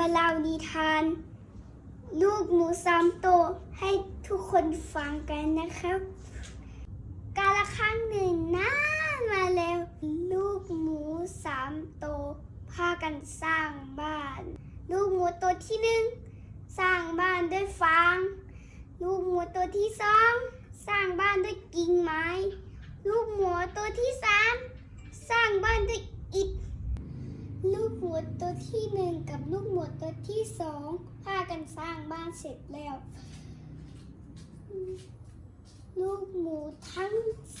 มาเล่านิทาน ลูกหมูสามตัวให้ทุกคนฟังกันนะครับ กาละครั้งหนึ่งนานมาแล้ว ลูกหมูสามตัวพากันสร้างบ้าน ลูกหมูตัวที่หนึ่งสร้างบ้านด้วยฟาง ลูกหมูตัวที่สองสร้างบ้านด้วยกิ่งไม้ ลูกหมูตัวที่สามสร้างบ้านด้วยอิฐ ลูกหมูตัวที่หนึ่งกับลูกหมูตัวที่สองพากันสร้างบ้านเสร็จแล้ว ลูกหมูทั้ง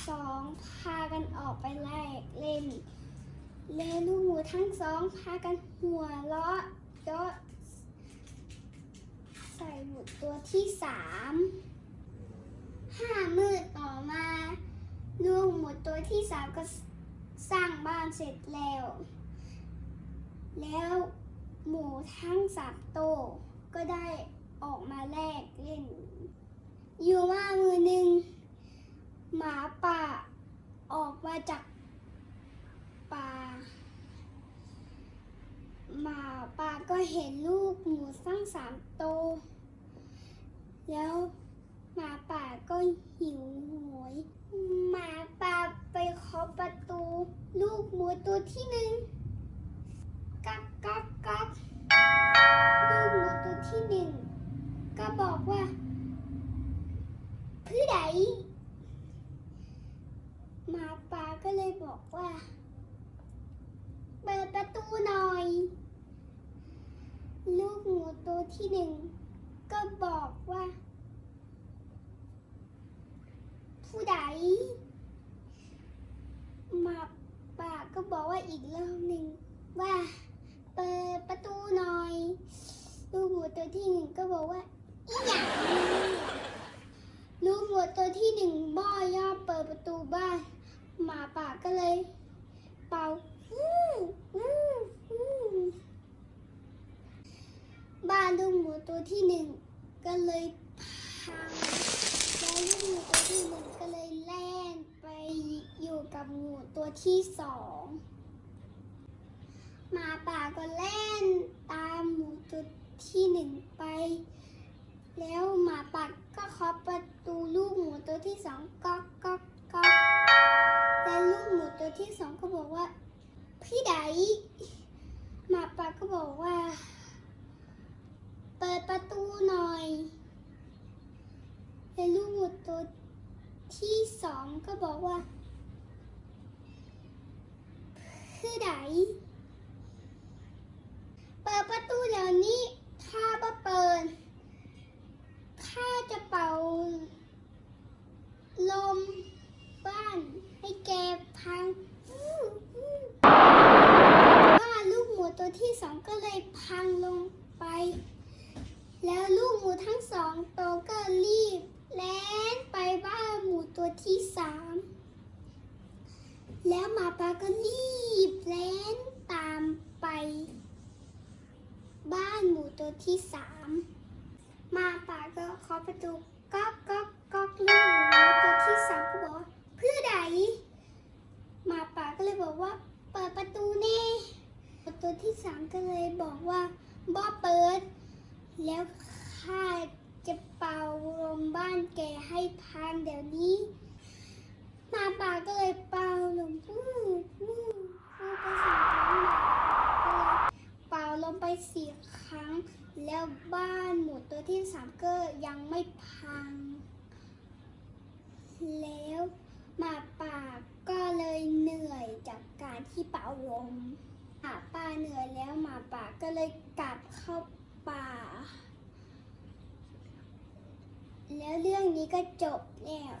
สองพากันออกไปแลกเล่น และลูกหมูทั้งสองพากันหัวเราะเยาะใส่หมูตัวที่สามห้ามืดต่อมา ลูกหมูตัวที่สามก็สร้างบ้านเสร็จแล้ว แล้วหมูทั้งสามตัวก็ได้ออกมาแลกเล่น อยู่ว่ามือหนึ่งหมาป่าออกมาจากป่า หมาป่าก็เห็นลูกหมูทั้งสามตัวแล้วหมาป่าก็หิวโหยหมาป่าไปเคาะประตู ลูกหมูตัวที่หนึ่ง กักกักกักลูกหมูตัวที่หนึ่งก็บอกว่าผู้ใดหมาป่าก็เลยบอกว่า เปิดประตูหน่อย ลูกหมูตัวที่หนึ่งก็บอกว่า ผู้ใดหมาป่าก็บอกว่าอีกรอบหนึ่งว่า ประตูหน่อยลูกหมูตัวที่หนึ่งก็บอกว่าอีหยังลูกหมูตัวที่หนึ่งบ่อยอมเปิดประตูบ้าน หมาป่าก็เลย เป่าบ้านลูกหมูตัวที่หนึ่งก็เลยพังแล้วลูกหมูตัวที่หนึ่งก็เลยแล่นไปอยู่กับหมูตัวที่สองหมาป่าก็เล่นามหมูตัวที่หนึ่งไป แล้วหมาป่าก็เคาะประตูลูกหมูตัวที่สองก๊อกก๊อกก๊อกแล้วลูกหมูตัวที่สองก็บอกว่า พี่ไดหมาป่าก็บอกว่า เปิดประตูหน่อยแล้วลูกหมูตัวที่สองก็บอกว่าพี่ไดเปิดประต วนี้ถ้าบ่เปิดข้าจะเป่า ลมบ้านให้แกพังอู้อู้บ้านลูกหมูตัวที่สองก็เลยพังลงไป แล้วลูกหมูทั้งสองตัวก็รีบแล่นไปบ้านหมูตัวที่สามแล้วหมาป่าก็รีบแล่นตามไป บ้านหมูตัวที่สามมาป่าก็เคาะประตูก๊อกก๊อกก๊อกลูกหมูตัวที่สามก็บอกว่าเพื่อใดมาป่าก็เลยบอกว่า เปิดประตูแน่ตัวที่สามก็เลยบอกว่าบ่เปิด แล้วข้าจะเป่าลมบ้านแกให้พังเดี๋ยวนี้หมาป่าก็เลยเป่าลมฟู้ฟู้ฟู้ไปสามครั้งก็เลย เป่าลงไปสี่ครั้ง แล้วบ้านหมูตัวที่สามก็ยังไม่พัง แล้วหมาป่าก็เลยเหนื่อยจากการที่เป่าลมหมาป่าเหนื่อยแล้วหมาป่าก็เลยกลับเข้าป่า แล้วเรื่องนี้ก็จบแล้ว